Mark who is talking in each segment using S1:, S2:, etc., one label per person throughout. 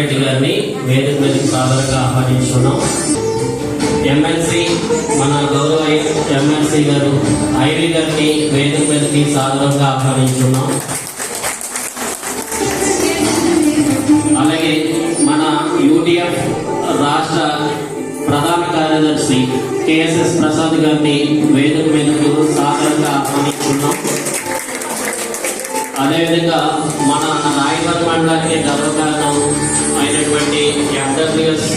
S1: రెడ్డి గారిని వేదిక మీదకి సాధారణంగా ఆహ్వానించున్నాం ఎమ్మెల్సీ మన గౌరవ ఎమ్మెల్సీ గారు ఐవి గారిని వేదిక మీదకి సాధారణంగా ఆహ్వానించున్నాం అలాగే మన యూటీఎఫ్ రాష్ట్ర ప్రధాన కార్యదర్శి కేఎస్ఎస్ ప్రసాద్ గారిని వేదిక మీదకు సాధారణంగా ఆహ్వానించున్నాం అదేవిధంగా మన రాయవరం మండలానికి గర్వకారణం అయినటువంటి ఎండబ్ల్యూఎస్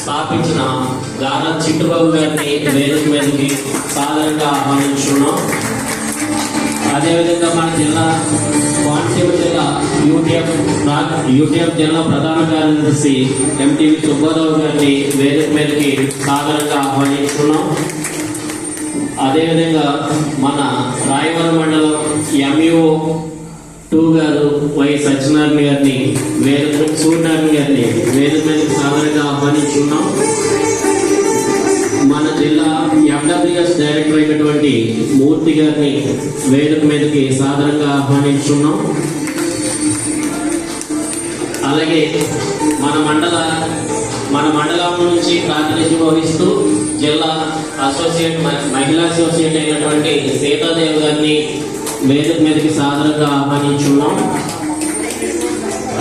S1: స్థాపించిన గాన చిట్టుబాబు గారిని వేదిక మీదకి సాధారణంగా ఆహ్వానించున్నాం అదేవిధంగా మన జిల్లా కోనసీమ జిల్లా యూటీఎఫ్ యూటీఎఫ్ జిల్లా ప్రధాన కార్యదర్శి ఎంటీవీ సుబ్బారావు గారిని వేదిక మీదకి సాధారణంగా ఆహ్వానించున్నాం అదేవిధంగా మన రాయవరం మండలం ఎంఈఓ టూ గారు వై సత్యనారాయణ గారిని వేదిక సూర్యనారాయణ గారిని వేదిక మీదకి సాధారణంగా ఆహ్వానించున్నాం మన జిల్లా ఎండబ్ల్యూఎస్ డైరెక్టర్ అయినటువంటి మూర్తి గారిని వేదిక మీదకి సాధారణంగా ఆహ్వానించున్నాం అలాగే మన మండల మన మండలం నుంచి ప్రాతినిధ్యం వహిస్తూ జిల్లా అసోసియేట్ మహిళా అసోసియేట్ అయినటువంటి సీతాదేవి గారిని వేదిక మీదకి సాధారణంగా ఆహ్వానించున్నాం.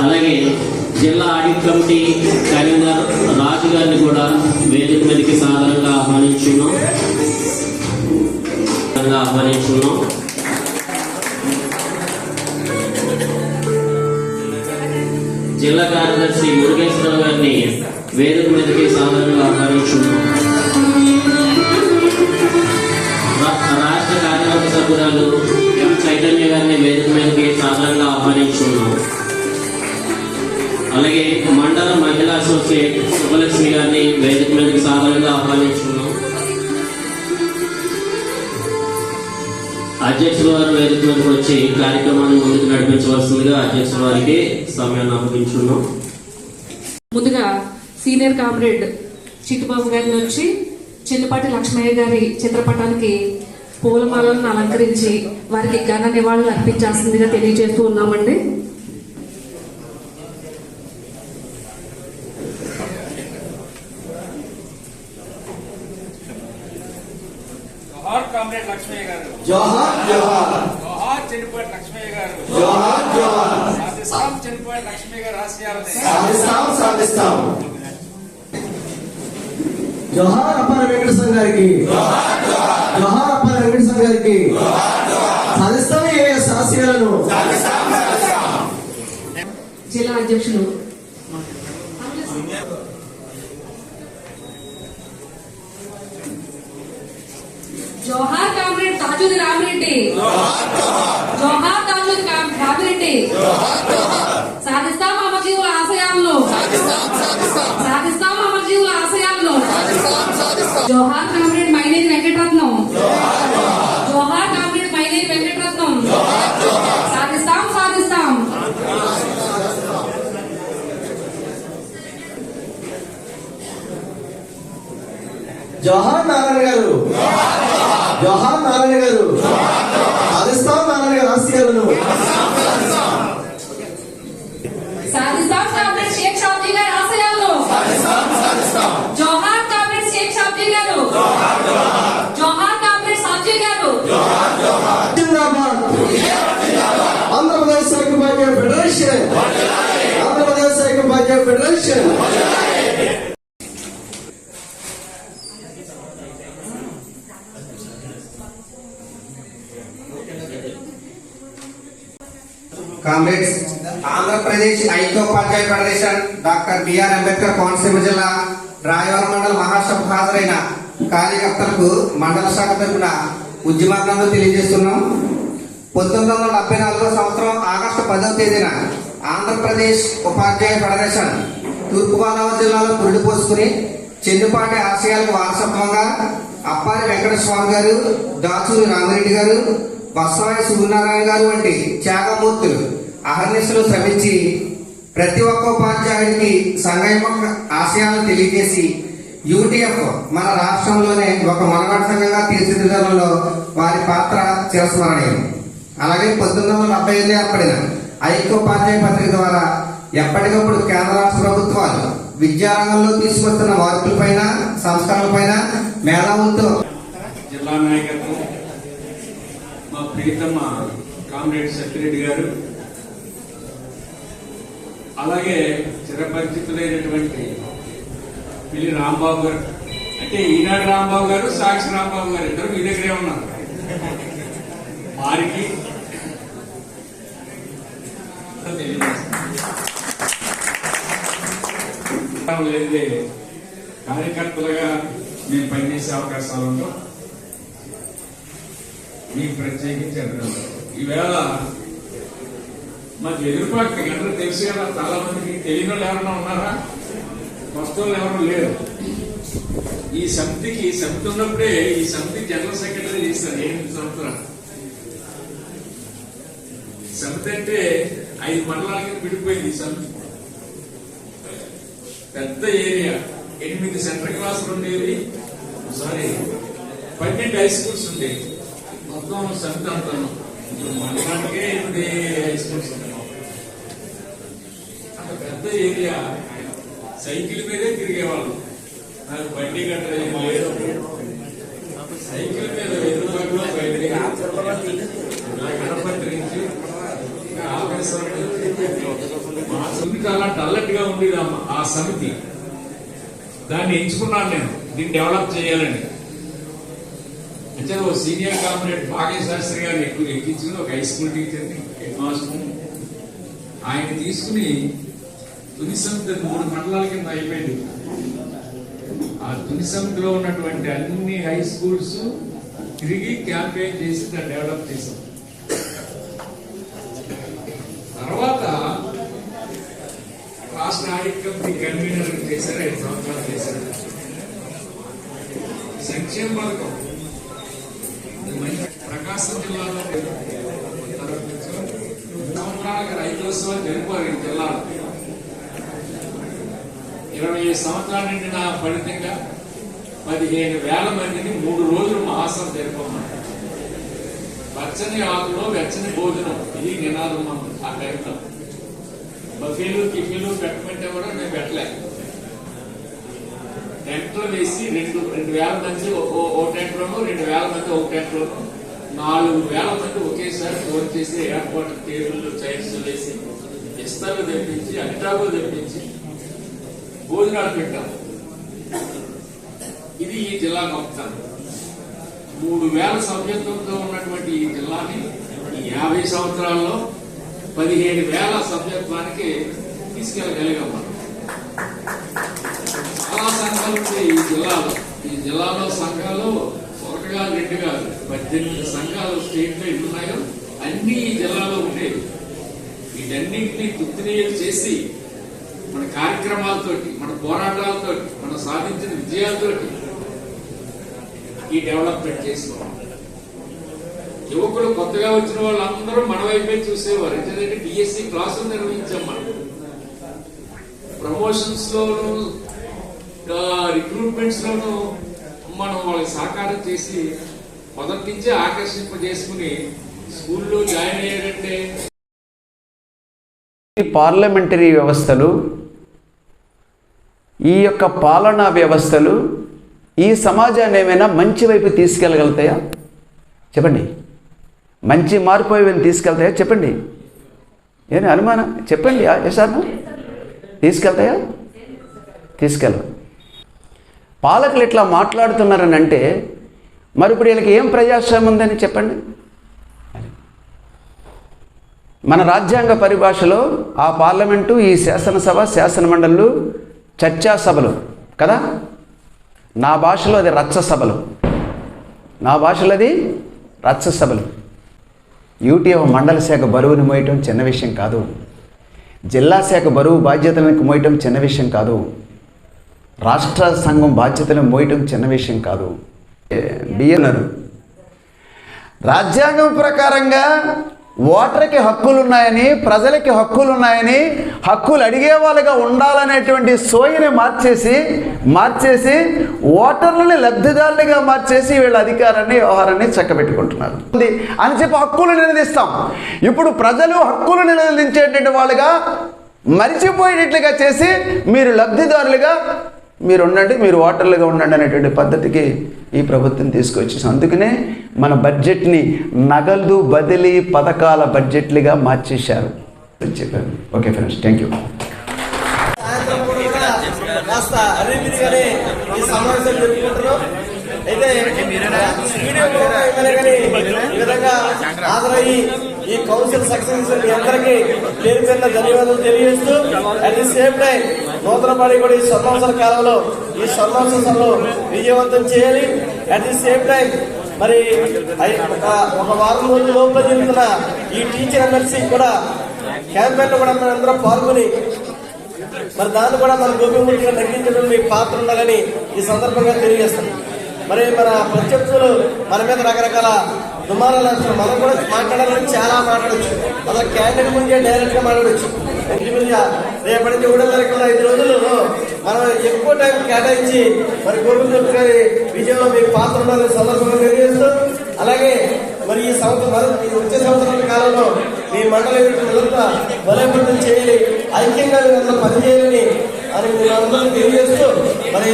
S1: అలాగే జిల్లా ఆడిట్ కమిటీ కన్వీనర్ రాజు గారిని కూడా వేదిక మీదకి సాధారణంగా ఆహ్వానించున్నాం. ఆహ్వానించున్నాం. జిల్లా కార్యదర్శి మురుగేశ్వరరావు గారిని వేదిక మీదకి సాధారణంగా ఆహ్వానించున్నాం. రాష్ట్ర కార్యవర్గ సభ్యురాలు చైతన్య గారిని వేదిక మీదకి సాధారణంగా ఆహ్వానించున్నాం అలాగే మండల మహిళా అసోసియేట్ సుబ్బలక్ష్మి గారిని వేదిక మీదకి సాధారణంగా ఆహ్వానించున్నాం అధ్యక్షుల వారు వేదిక మీదకి వచ్చి కార్యక్రమాన్ని ముందుకు నడిపించవలసిందిగా అధ్యక్షుల వారికి సమయాన్ని అప్పగించున్నాం
S2: ముందుగా సీనియర్ కామ్రేడ్ చిట్టుబాబు గారి నుంచి చిన్నపాటి లక్ష్మయ్య గారి చిత్రపటానికి పూలమాలను అలంకరించి వారికి ఘన నివాళులు అర్పించాల్సిందిగా తెలియజేస్తూ ఉన్నామండి.
S3: జోహార్ కామ్రేడ్ లక్ష్మయ్య గారు.
S4: జోహార్ జోహార్.
S3: జోహార్ చెన్నిపాటి లక్ష్మయ్య గారు.
S4: జోహార్ జోహార్.
S3: సాధిస్తాం చెన్నిపాటి లక్ష్మయ్య గారు ఆశయాలని.
S4: సాధిస్తాం సాధిస్తాం. జోహార్ అప్పార వెంకటేశ్వర గారికి. జోహార్ గారికి ఏ ఆశయాలను
S2: జిల్లా అధ్యక్షులు. జోహార్ కామ్రేడ్ తాజుది రామిరెడ్డి. జోహార్ తాజుది కామ్- రామిరెడ్డి. సాధిస్తాం జోహార్ కామ్రేడ్ మైనేని వెంకటరత్నం. జోహార్ కామ్రేడ్ మైనేని వెంకటరత్నం. సాధిస్తాం సాధిస్తాం.
S4: జోహార్ నారాయణ గారు. జోహార్ నారాయణ గారు. సాధిస్తాం నారాయణ గారు ఆశయాలను
S2: సాధిస్తాం కామ్రేడ్ షేక్ షాబ్జీ గారి ఆశయాలను జోహార్ కామ్రేడ్ షేక్ షాబ్జీ గారు జోహార్ కామ్రేడ్ సాబ్జీ గారు
S4: జిందాబాద్ Andhra Pradesh ఐక్యపాధ్యాయ federation Andhra Pradesh ఐక్యపాధ్యాయ federation
S5: comrades Andhra Pradesh ఐక్యోపాధ్యాయ federation doctor BR Ambedkar Konaseema జిల్లా రాయవరం మండల మహాసభకు హాజరైన కార్యకర్తలకు మండల శాఖ తరఫున ఉద్యమాలను తెలియజేస్తున్నాం. పంతొమ్మిది వందల డెబ్బై నాలుగో సంవత్సరం ఆగస్టు పదవ తేదీన ఆంధ్రప్రదేశ్ ఉపాధ్యాయ ఫెడరేషన్ తూర్పుగోదావరి జిల్లాలో పురుడు పోసుకుని చెన్నుపాటి ఆశయాలకు వారసత్వంగా అప్పారి వెంకట స్వామి గారు దాచూరి రామిరెడ్డి గారు బసవాయి సూర్యనారాయణ గారు వంటి త్యాగమూర్తులు అహర్నిశలు శ్రమించి ప్రతి ఒక్క ఉపాధ్యాయుడికి సంఘం ఆశయాలను తెలియజేసి యూటీఎఫ్ మన రాష్ట్రంలోనే ఒక మనగడ సంఘంగా తీర్చిదిద్దడంలో వారి పాత్ర చిరస్మరణీయం. అలాగే పంతొమ్మిది వందల డెబ్బై ఐదులో ఏర్పడిన ఐక్యోపాధ్యాయ పత్రిక ద్వారా ఎప్పటికప్పుడు కేంద్ర రాష్ట్ర ప్రభుత్వాలు విద్యారంగంలో తీసుకొస్తున్న మార్పులపైన సంస్కరణలపైన మేధావులతో
S3: జిల్లా నాయకత్వం మా ప్రీతమ్మ కామ్రేడ్ సత్యరెడ్డి గారు అలాగే చిరపరిచితులైనటువంటి పిల్లి రాంబాబు గారు. అంటే ఈనాడు రాంబాబు గారు సాక్షి రాంబాబు గారు ఇద్దరు మీ దగ్గరే ఉన్నారు. వారికి లేదే కార్యకర్తలుగా మేము పనిచేసే అవకాశాలు ఉండవు మీకు ప్రత్యేకించి అర్థం ఈవేళ మాకు ఎదురుపాటు మీకు అందరూ తెలుసు కదా చాలా మందికి తెలియని వాళ్ళు ఎవరైనా ఉన్నారా? కొత్త ఎవరు లేరు. ఈ సమితికి సమితి ఉన్నప్పుడే ఈ సమితి జనరల్ సెక్రటరీ చేస్తారు ఎనిమిది సంవత్సరాలు సమితి అంటే ఐదు మండలాలకి విడిపోయింది ఈ సమితి పెద్ద ఏరియా ఎనిమిది సెంట్రల్ క్లాసులు ఉండేవి. సారీ పన్నెండు హై స్కూల్స్ ఉండేవి. మొత్తం సమితి అంటాను ఇప్పుడు మండలానికే ఎనిమిది హై స్కూల్స్ ఉన్నాయి అంత పెద్ద ఏరియా. సైకిల్ మీదే తిరిగేవాళ్ళం. నాకు బండి గట్ట ఏం లేదు సైకిల్ మీద ఎదురుబాటులో బయటికి మా సమితి చాలా డల్లట్గా ఉండేది ఆ- ఆ సమితి. దాన్ని ఎంచుకున్నాను నేను దీన్ని డెవలప్ చేయాలని. అంటే ఓ సీనియర్ కాంపిటెంట్ భాగ్య శాస్త్రి గారిని ఎక్కువ ఎక్కించుకుని ఒక హై స్కూల్ టీచర్ని హెడ్ మాస్టర్ ఆయన తీసుకుని తుని సమితి మూడు మండలాల కింద అయిపోయింది. ఆ తుని సమితిలో ఉన్నటువంటి అన్ని హై స్కూల్స్ తిరిగి క్యాంపెయిన్ చేసి దాన్ని డెవలప్ చేశాం తర్వాత రాష్ట్ర కన్వీనర్ చేశారు ఐదు సంవత్సరాలు చేశారు సంక్షేమ పథకం ప్రకాశం జిల్లాలో సంవత్సరాలకు రైతులోత్సవాలు జరిపారు ఈ జిల్లాలో ఇరవై సంవత్సరాల నుండి నా ఫలితంగా పదిహేను వేల మందిని మూడు రోజులు మహాసం జరిపమన్నారు పచ్చని ఆకులో వెచ్చని భోజనం ఇది నినాదం మనం ఆ టైంలో బఫీలు టిఫిన్లు పెట్టమంటే కూడా మేము పెట్టలే. టెంట్లో వేసి రెండు రెండు వేల మంది ఓ- ఓ- టెంట్లోను రెండు వేల మంది ఒక టెంట్లోను నాలుగు వేల మంది ఒకేసారి ఫోన్ చేసి ఎయిర్పోర్ట్ టేబుల్ చైర్స్ వేసి ఇస్తాలు తెప్పించి అరిటాకులు తెప్పించి భోజనాలు పెట్టాం. ఇది ఈ జిల్లా గొప్పతనం మూడు వేల సభ్యత్వంతో ఉన్నటువంటి ఈ జిల్లాని యాభై సంవత్సరాల్లో పదిహేను వేల సభ్యత్వానికి తీసుకెళ్ళగలిగాం మనం. చాలా సంఘాలు ఉంటాయి ఈ జిల్లాలో. ఈ జిల్లాలో సంఘాలు ఒకటిగా రెండు కాదు పద్దెనిమిది సంఘాలు స్టేట్లో ఉన్నాయో అన్ని ఈ జిల్లాలో ఉండేవి. వీటన్నింటినీ తుత్తినీయులు చేసి మన కార్యక్రమాలతోటి మన పోరాటాలతోటి మనం సాధించిన విజయాలతోటి ఈ డెవలప్మెంట్ చేసుకోవాలి యువకులు కొత్తగా వచ్చిన వాళ్ళందరూ మన వైపే చూసేవారు. ఎందుకంటే డిఎస్సి క్లాసులు నిర్వహించాం మనం. ప్రమోషన్స్ లోను రిక్రూట్మెంట్స్ లోను మనం వాళ్ళకి సహకారం చేసి మొదటి నుంచే ఆకర్షింపజేసుకుని స్కూల్లో జాయిన్ అయ్యారంటే
S6: పార్లమెంటరీ వ్యవస్థలు ఈ యొక్క పాలనా వ్యవస్థలు ఈ సమాజాన్ని ఏమైనా మంచి వైపు తీసుకెళ్ళగలుగుతాయా? చెప్పండి. మంచి మార్పు ఏమైనా తీసుకెళ్తాయా? చెప్పండి. ఏమి అనుమానం? చెప్పండి సార్ తీసుకెళ్తాయా? తీసుకెళ్ళవు పాలకులు ఇట్లా మాట్లాడుతున్నారని అంటే మరి ఇప్పుడు వీళ్ళకి ఏం ప్రజాస్వామ్యం ఉందని చెప్పండి. మన రాజ్యాంగ పరిభాషలో ఆ పార్లమెంటు ఈ శాసనసభ శాసనమండళ్ళు చర్చా సభలు కదా? నా భాషలో అది రచ్చ సభలు. నా భాషలో అది రచ్చ సభలు. యూటీఎఫ్ మండల శాఖ బరువును మోయటం చిన్న విషయం కాదు. జిల్లా శాఖ బరువు బాధ్యతలను మోయటం చిన్న విషయం కాదు. రాష్ట్ర సంఘం బాధ్యతలను మోయటం చిన్న విషయం కాదు. బిఎన్ఆర్. రాజ్యాంగం ప్రకారంగా ఓటర్కి హక్కులు ఉన్నాయని ప్రజలకి హక్కులు ఉన్నాయని హక్కులు అడిగే వాళ్ళగా ఉండాలనేటువంటి సోయిని మార్చేసి మార్చేసి ఓటర్లని లబ్ధిదారులుగా మార్చేసి వీళ్ళ అధికారాన్ని వ్యవహారాన్ని చక్కబెట్టుకుంటున్నారు. అని చెప్పి హక్కులు నిలదీస్తాం. ఇప్పుడు ప్రజలు హక్కులు నిలదించేటువంటి వాళ్ళుగా మరిచిపోయేటట్లుగా చేసి మీరు లబ్ధిదారులుగా మీరు ఉండండి మీరు ఓటర్లుగా ఉండండి అనేటువంటి పద్ధతికి ఈ ప్రభుత్వం తీసుకొచ్చేసి అందుకనే మన బడ్జెట్ని నగదు బదిలీ పథకాల బడ్జెట్లుగా మార్చేశారు. అని చెప్పాను ఓకే ఫ్రెండ్స్ థ్యాంక్ యూ.
S4: అయితే ఈ కౌన్సిల్ సక్సెస్ మీ అందరికీ పేరు పేరున ధన్యవాదాలు తెలియజేస్తూ అట్ ది సేమ్ టైం నూతనపాడి కూడా ఈ స్వర్ణోత్సవ కాలంలో ఈ స్వర్ణోత్సవంలో విజయవంతం చేయాలి. అట్ ది సేమ్ టైం మరి ఒక- వారం రోజుల లోపల జరుగుతున్న ఈ టీచర్ ఎమ్మెల్సీ కూడా క్యాంపెయిన్లో కూడా మనం అందరం పాల్గొని మరి దాన్ని కూడా మన గోపిమూర్తిగా తగ్గించడం మీ పాత్ర ఉండాలని ఈ సందర్భంగా తెలియజేస్తాం మరి మన ప్రత్యర్థులు మన మీద రకరకాల దుమారాలు వేస్తున్నారు మనం కూడా మాట్లాడాలని చాలా మాట్లాడచ్చు. అలా క్యాండిడేట్ ముందే డైరెక్ట్గా మాట్లాడచ్చు. రేపటి నుంచి కూడా వరకు ఐదు రోజులు మనం ఎక్కువ టైం కేటాయించి మరి గోపిమూర్తి గారి విజయంలో మీ పాత్ర ఉండాలని సందర్భంగా తెలియజేస్తూ అలాగే మరి ఈ సంవత్సరం మరి ఈ వచ్చే సంవత్సరాల కాలంలో మీ మండల ఎదుగుదలంతా బలోపేతం చేయాలి. ఐక్యంగా మీరంతా పనిచేయాలని అని మీరు అందరూ తెలియజేస్తూ మరి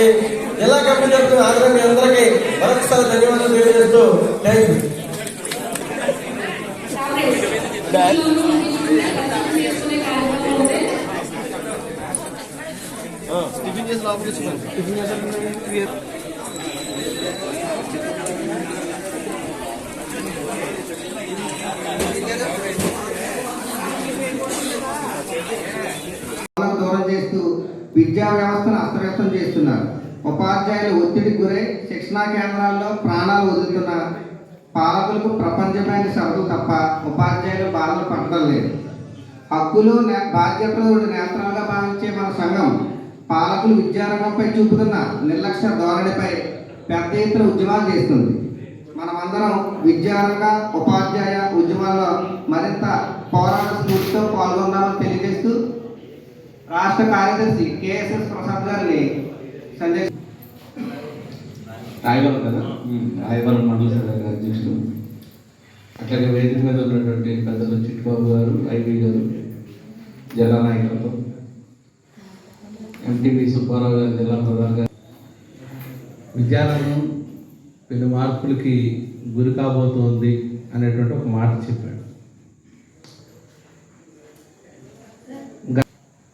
S4: జిల్లా కమిటీ జరుగుతున్న ఆగ్రహం మీ అందరికీ మరొకసారి ధన్యవాదాలు తెలియజేస్తూ థ్యాంక్ యూ
S2: చేసుకునే
S5: దూరం చేస్తూ విద్యా వ్యవస్థను అస్తవ్యస్తం చేస్తున్నారు. ఉపాధ్యాయులు ఒత్తిడికి గురై శిక్షణా కేంద్రాల్లో ప్రాణాలు వదులుతున్నారు పాలకులకు ప్రపంచమైన షరతులు తప్ప ఉపాధ్యాయులు బాధలు పట్టడం లేదు. హక్కులు బాధ్యతలు నేత్రాలుగా భావించే మన సంఘం పాలకులు విద్యారంగంపై చూపుతున్న నిర్లక్ష్య ధోరణిపై పెద్ద ఎత్తున ఉద్యమాలు చేస్తుంది. మనమందరం విద్యారంగ ఉపాధ్యాయ ఉద్యమాల్లో మరింత పోరాట స్ఫూర్తితో పాల్గొందామని తెలియజేస్తూ రాష్ట్ర కార్యదర్శి కేఎస్ఎస్ ప్రసాద్ గారిని సందేశం
S7: రాయవరం కదా? రాయవరం మండల శాఖ అధ్యక్షులు. అట్లాగే వేదిక మీద ఉన్నటువంటి పెద్దలు చిట్టుబాబు గారు ఐవి గారు జిల్లా నాయకులతో. ఎంటీపీ సుబ్బారావు గారు జిల్లా ప్రధాన గారు విద్యారంగం పెను మార్పులకి గురి కాబోతోంది అనేటువంటి ఒక మాట చెప్పాడు.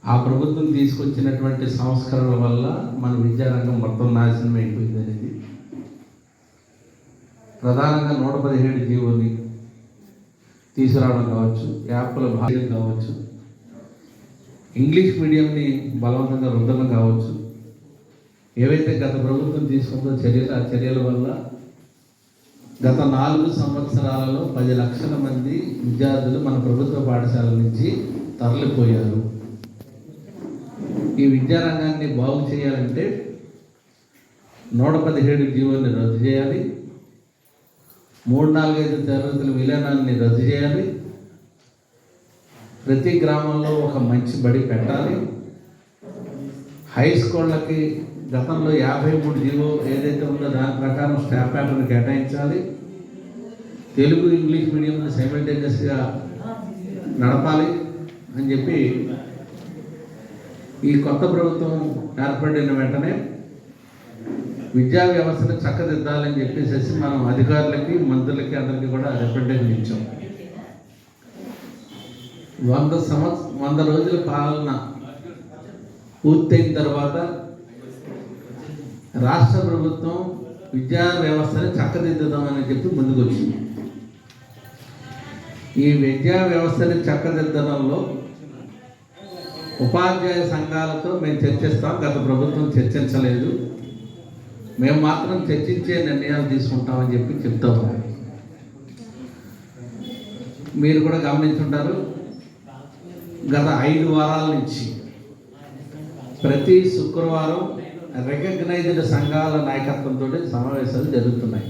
S7: ఆ ప్రభుత్వం తీసుకొచ్చినటువంటి సంస్కరణల వల్ల మన విద్యారంగం మొత్తం నాశనం అయిపోయింది అనేది ప్రధానంగా నూట పదిహేడు జీవోని తీసుకురావడం కావచ్చు యాప్ల భాగ్యం కావచ్చు ఇంగ్లీష్ మీడియంని బలవంతంగా రుద్దడం కావచ్చు. ఏవైతే గత ప్రభుత్వం తీసుకుందో చర్యలు ఆ చర్యల వల్ల గత నాలుగు సంవత్సరాలలో పది లక్షల మంది విద్యార్థులు మన ప్రభుత్వ పాఠశాల నుంచి తరలిపోయారు. ఈ విద్యారంగాన్ని బాగు చేయాలంటే నూట పదిహేడు జీవోని రద్దు చేయాలి. మూడు నాలుగైదు తరగతుల విలీనాన్ని రద్దు చేయాలి. ప్రతి గ్రామంలో ఒక మంచి బడి పెట్టాలి. హై స్కూళ్ళకి గతంలో యాభై మూడు జీవో ఏదైతే ఉందో దాని ప్రకారం స్టాఫ్ ప్యాటర్న్ కేటాయించాలి. తెలుగు ఇంగ్లీష్ మీడియంని సైమల్టేనియస్గా నడపాలి అని చెప్పి ఈ కొత్త ప్రభుత్వం ఏర్పడిన వెంటనే విద్యా వ్యవస్థను చక్కదిద్దాలని చెప్పేసి మనం అధికారులకి మంత్రులకి అందరికీ కూడా రిప్రజెంటేషన్ ఇచ్చాం. వంద సంవత్స వంద రోజుల పాలన పూర్తయిన తర్వాత రాష్ట్ర ప్రభుత్వం విద్యా వ్యవస్థని చక్కదిద్దుదామని చెప్పి ముందుకు వచ్చింది ఈ విద్యా వ్యవస్థని చక్కదిద్దడంలో ఉపాధ్యాయ సంఘాలతో మేము చర్చిస్తాం. గత ప్రభుత్వం చర్చించలేదు. మేము మాత్రం చర్చించే నిర్ణయాలు తీసుకుంటామని చెప్పి చెప్తాము మీరు కూడా గమనించుంటారు గత ఐదు వారాల నుంచి ప్రతి శుక్రవారం రికగ్నైజ్డ్ సంఘాల నాయకత్వంతో సమావేశాలు జరుగుతున్నాయి.